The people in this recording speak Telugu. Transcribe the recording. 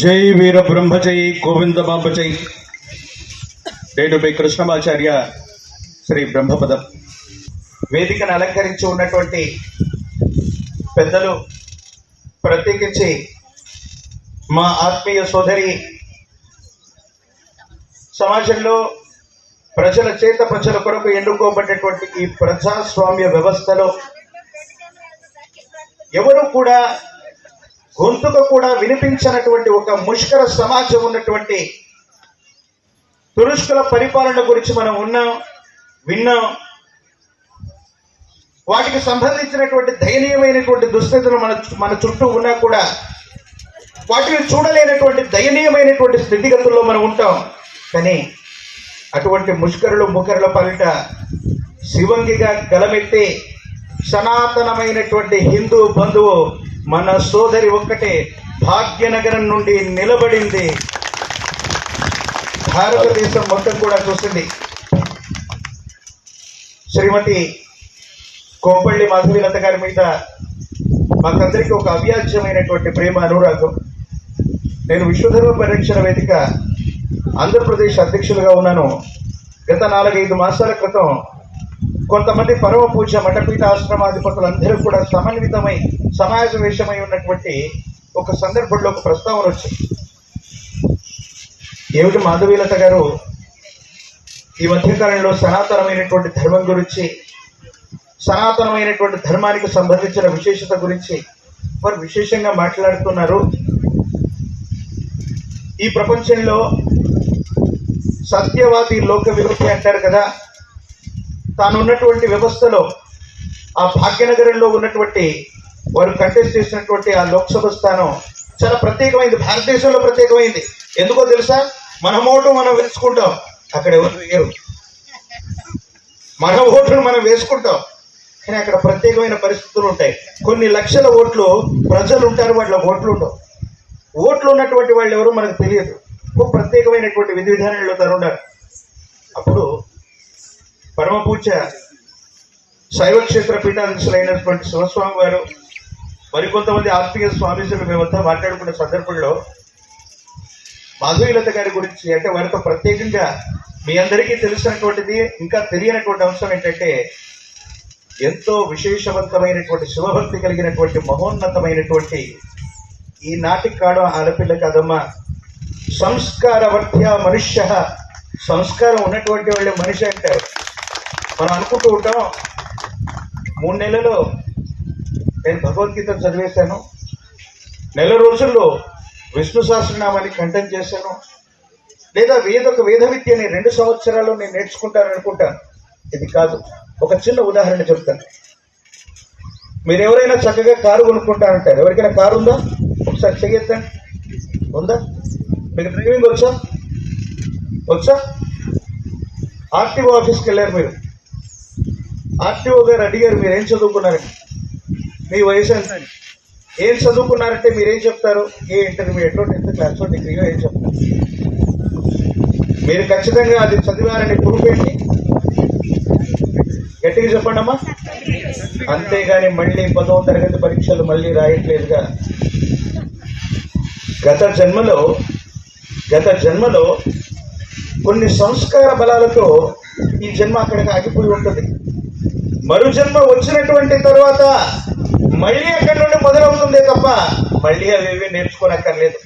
జై వీర బ్రహ్మజై గోవింద బాంబజై. నేను మీ కృష్ణమాచార్య శ్రీ బ్రహ్మపదం. వేదికను అలంకరించి ఉన్నటువంటి పెద్దలు ప్రత్యేకించి మా ఆత్మీయ సోదరి సమాజంలో ప్రజల చేత ప్రజల కొరకు ఎన్నుకోబడినటువంటి ఈ ప్రజాస్వామ్య వ్యవస్థలో ఎవరు కూడా గొంతుకు కూడా వినిపించనటువంటి ఒక ముష్కర సమాజం ఉన్నటువంటి తురుష్కుల పరిపాలన గురించి మనం ఉన్నాం విన్నాం. వాటికి సంబంధించినటువంటి దయనీయమైనటువంటి దుస్థితులు మన మన చుట్టూ ఉన్నా కూడా వాటిని చూడలేనటువంటి దయనీయమైనటువంటి స్థితిగతుల్లో మనం ఉంటాం. కానీ అటువంటి ముష్కరులు ముఖరుల పలిట శివంగిగా గలమెత్తి సనాతనమైనటువంటి హిందూ బంధువు మన సోదరి ఒక్కటే భాగ్యనగరం నుండి నిలబడింది. భారతదేశం మొత్తం కూడా చూసింది శ్రీమతి కోంపల్లి మాధవీలత గారి మీద మాకందరికీ ఒక అవ్యాజ్యమైనటువంటి ప్రేమ అనురాగం. నేను విశ్వధర్మ పరిరక్షణ వేదిక ఆంధ్రప్రదేశ్ అధ్యక్షులుగా ఉన్నాను. గత నాలుగైదు మాసాల క్రితం కొంతమంది పరమ పూజ మఠపీఠ ఆశ్రమాధిపతులందరూ కూడా సమన్వితమై సమావేశమై ఉన్నటువంటి ఒక సందర్భంలో ఒక ప్రస్తావన వచ్చింది. ఏమిటి మాధవీలత గారు? ఈ మధ్యకాలంలో సనాతనమైనటువంటి ధర్మం గురించి సనాతనమైనటువంటి ధర్మానికి సంబంధించిన విశేషత గురించి వారు విశేషంగా మాట్లాడుతున్నారు. ఈ ప్రపంచంలో సత్యవాది లోక విముక్తి అంటారు కదా. తాను ఉన్నటువంటి వ్యవస్థలో ఆ భాగ్యనగరంలో ఉన్నటువంటి వారు కంటెస్ట్ చేసినటువంటి ఆ లోక్సభ స్థానం చాలా ప్రత్యేకమైంది. భారతదేశంలో ప్రత్యేకమైంది. ఎందుకో తెలుసా? మన ఓటు మనం వేసుకుంటాం. అక్కడ ఎవరు వేయరు మన ఓటును మనం వేసుకుంటాం. కానీ అక్కడ ప్రత్యేకమైన పరిస్థితులు ఉంటాయి. కొన్ని లక్షల ఓట్లు ప్రజలు ఉంటారు వాళ్ళ ఓట్లు ఉండవు. ఓట్లు ఉన్నటువంటి వాళ్ళు ఎవరో మనకు తెలియదు. ఒక ప్రత్యేకమైనటువంటి విధి విధానాల్లో తను ఉన్నారు. అప్పుడు పరమ పూజ శైవ క్షేత్ర పీఠాధీశులైనటువంటి శివస్వామి వారు మరికొంతమంది ఆస్తిక స్వామీజీలు మేమంతా మాట్లాడుకున్న సందర్భంలో మాధవీలత గారి గురించి అంటే వారితో ప్రత్యేకంగా మీ అందరికీ తెలిసినటువంటిది ఇంకా తెలియనటువంటి అంశం ఏంటంటే ఎంతో విశేషవంతమైనటువంటి శివభక్తి కలిగినటువంటి మహోన్నతమైనటువంటి ఈ కాడ ఆడపిల్ల కదమ్మ. సంస్కారవర్త్య మనుష్య. సంస్కారం ఉన్నటువంటి వాళ్ళే మనిషి అంటారు. మనం అనుకుంటూ ఉంటాం మూడు నెలలు నేను భగవద్గీత చదివేశాను. నెల రోజుల్లో విష్ణు సహస్రనామాన్ని కంఠం చేశాను. లేదా వేద ఒక వేద విద్యని రెండు సంవత్సరాలు నేను నేర్చుకుంటాను అనుకుంటాను. ఇది కాదు. ఒక చిన్న ఉదాహరణ చెప్తాను. మీరు ఎవరైనా చక్కగా కారు కొనుక్కుంటారంటారు. ఎవరికైనా కారు ఉందా? ఒకసారి చెయ్యొద్దండి. ఉందా? మీకు డ్రైవింగ్ వచ్చా? వచ్చా? ఆర్టీఓ ఆఫీస్కి వెళ్ళారు మీరు. ఆర్టీఓ గారు అడిగారు మీరు ఏం చదువుకున్నారని. మీ వయసు ఎంత ఏం చదువుకున్నారంటే మీరేం చెప్తారు? ఏ ఇంటర్మీడియట్ టెన్త్ క్లాస్ డిగ్రీలో ఏం చెప్తారు? మీరు ఖచ్చితంగా అది చదివారని ప్రూఫ్ ఏంటి? గట్టిగా చెప్పండి అమ్మా. అంతేగాని మళ్ళీ పదవ తరగతి పరీక్షలు మళ్ళీ రాయట్లేదుగా. గత జన్మలో గత జన్మలో కొన్ని సంస్కార బలాలతో ఈ జన్మ అక్కడికి ఆగిపోయి ఉంటుంది. మరు జన్మ వచ్చినటువంటి తర్వాత మళ్ళీ అక్కడి నుండి మొదలవుతుందే తప్ప మళ్ళీ అవి నేర్చుకోనక్కర్లేదు.